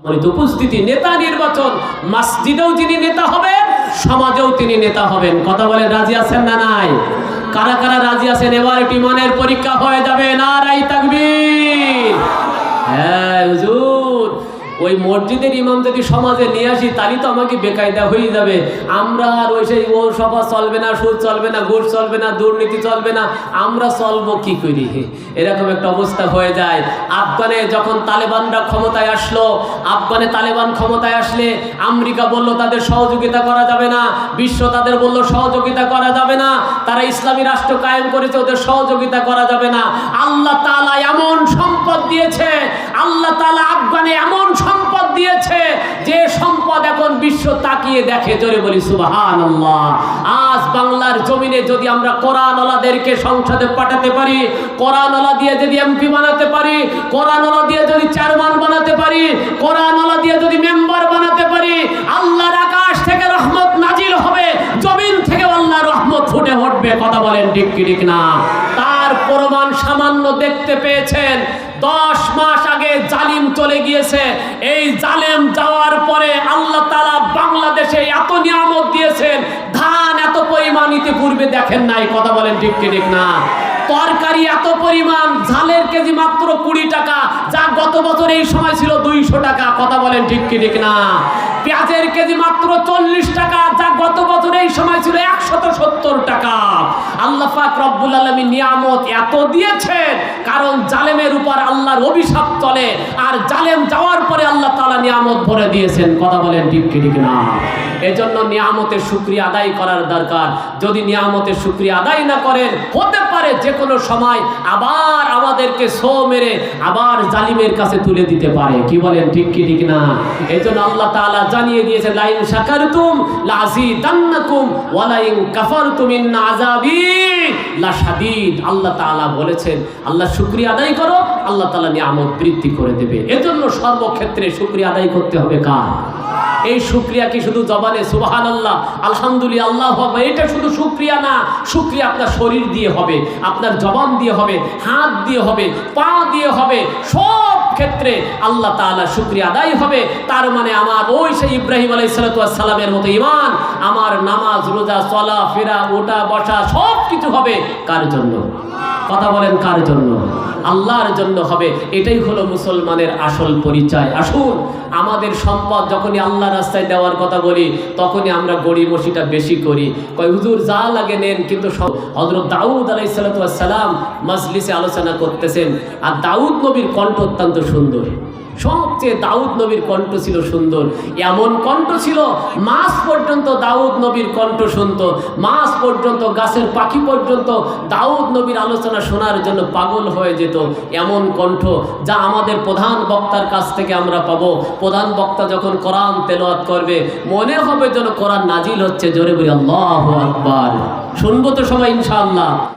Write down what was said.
সম্মানিত উপস্থিতি নেতা নির্বাচন, মসজিদেও যিনি নেতা হবেন, সমাজেও তিনি নেতা হবেন। কথা বলে রাজি আছেন না নাই? কারা কারা রাজি আছেন? এবার একটি মনের পরীক্ষা হয়ে যাবে। না রাই তাকবীর। হ্যাঁ হুজুর। ওই মসজিদের ইমাম যদি সমাজে নিয়ে আসি, তাহলে তো আমাকে বেকায়দা হয়ে যাবে। আমরা আর ওই সেই ও সভা চলবে না, সুদ চলবে না, ঘুষ চলবে না, দুর্নীতি চলবে না, আমরা চলবো কি করি? এরকম একটা অবস্থা হয়ে যায়। আফগানে যখন তালেবানরা ক্ষমতায় আসলো, আফগানে তালেবান ক্ষমতায় আসলে আমেরিকা বলল, তাদের সহযোগিতা করা যাবে না। বিশ্ব তাদের বলল, সহযোগিতা করা যাবে না। তারা ইসলামী রাষ্ট্র কায়েম করেছে, ওদের সহযোগিতা করা যাবে না। আল্লাহ তালা এমন সম্পদ দিয়েছে, আল্লাহ তালা আফগানে এমন সম্পদ দিয়েছে যে সম্পদ এখন বিশ্ব তাকিয়ে দেখে, জোরে বলি সুবাহান আজ বাংলার জমিনে যদি আমরা কোরআনওয়ালাদেরকে সংসদে পাঠাতে পারি, কোরআনওয়ালা দিয়ে যদি এমপি বানাতে পারি, কোরআনওয়ালা দিয়ে যদি চেয়ারম্যান বানাতে পারি, কোরআনওয়ালা দিয়ে যদি মেম্বার বানাতে পারি, আল্লাহর আকাশ থেকে রহমত নাজিল হবে, জমিন থেকে আল্লাহর রহমত ফুটে উঠবে, কথা বলেন ঠিক কি, ঠিক না? তার প্রমাণ সামান্য দেখতে পেয়েছেন। দশ মাস আগে জালিম চলে গিয়েছে। এই জালেম যাওয়ার পরে আল্লাহ বাংলাদেশে এত নিয়ামত দিয়েছেন, ধান এত পরিমাণ ইতিপূর্বে দেখেন নাই, কথা বলেন ঠিক ঠিক না? তরকারি এত পরিমাণ, ঝালের কেজি মাত্র কুড়ি টাকা, যা গত বছর এই সময় ছিল দুইশো টাকা, কথা বলেন ঠিক ঠিক না? পেঁয়াজের কেজি মাত্র চল্লিশ টাকা, যা গত বছর এই সময় ছিল টাকা আল্লাহ পাক রব্বুল আলমী নিয়ামত এত দিয়েছেন, কারণ জালেমের উপর আল্লাহর অভিশাপ চলে, আর জালেম যাওয়ার পরে আল্লাহ তালা নিয়ামত ভরে দিয়েছেন। কথা বলেন ঠিক ঠিক না? এজন্য নিয়ামতের শুক্রিয়া আদায় করার দরকার। যদি নিয়ামতের শুক্রিয়া আদায় না করেন, হতে পারে যে কোনো সময় আবার আমাদেরকে সো মেরে আবার জালিমের কাছে তুলে দিতে পারে। কি বলেন, ঠিক কি, ঠিক না? এই জন্য আল্লাহ তাআলা জানিয়ে দিয়েছে লাইন শাকারতুম লাযিদান্নাকুম ওয়া লাইন কাফারতুম ইন আযাবি। লাশাদীদ আল্লাহ তাআলা বলেছেন, আল্লাহ শুকরিয়া আদায় করো, আল্লাহ তাআলা নিয়ামত বৃদ্ধি করে দেবে। এজন্য সর্বক্ষেত্রে শুকরিয়া আদায় করতে হবে কার? এই কি শুধু জবানে? সুবাহান আল্লাহ আলহামদুলিল্লাহ, আল্লাহ এটা শুধু না আপনার শরীর দিয়ে হবে, আপনার জবান দিয়ে হবে, হাত দিয়ে হবে, পা দিয়ে হবে, সব ক্ষেত্রে আল্লাহ তাআলা শুক্রিয়া আদায় হবে। তার মানে আমার ওই সেই ইব্রাহিম আলাই সালামের মতো ইমান আমার নামাজ, রোজা চলা ফেরা ওটা বসা সব কিছু হবে। কার জন্য? কথা বলেন কার জন্য? আল্লাহর জন্য হবে। এটাই হলো মুসলমানের আসল পরিচয়। আসুন, আমাদের সম্পদ যখনই আল্লাহ রাস্তায় দেওয়ার কথা বলি, তখনই আমরা গড়িমসিটা বেশি করি। কয়, হুজুর, যা লাগে নেন। কিন্তু হজরত দাউদ আলাইসালাম মজলিসে আলোচনা করতেছেন। আর দাউদ নবীর কণ্ঠ অত্যন্ত সুন্দর। সবচেয়ে দাউদ নবীর কণ্ঠ ছিল সুন্দর। এমন কণ্ঠ ছিল, মাস পর্যন্ত দাউদ নবীর কণ্ঠ শুনতো। মাস পর্যন্ত, গাছের পাখি পর্যন্ত দাউদ নবীর আলোচনা শোনার জন্য পাগল হয়ে যেত। এমন কণ্ঠ যা আমাদের প্রধান বক্তার কাছ থেকে আমরা পাবো। প্রধান বক্তা যখন কোরআন তেলাওয়াত করবে, মনে হবে যেন কোরআন নাজিল হচ্ছে। জোরে বলি, আল্লাহ আকবার। শুনব তো সবাই, ইনশাআল্লাহ।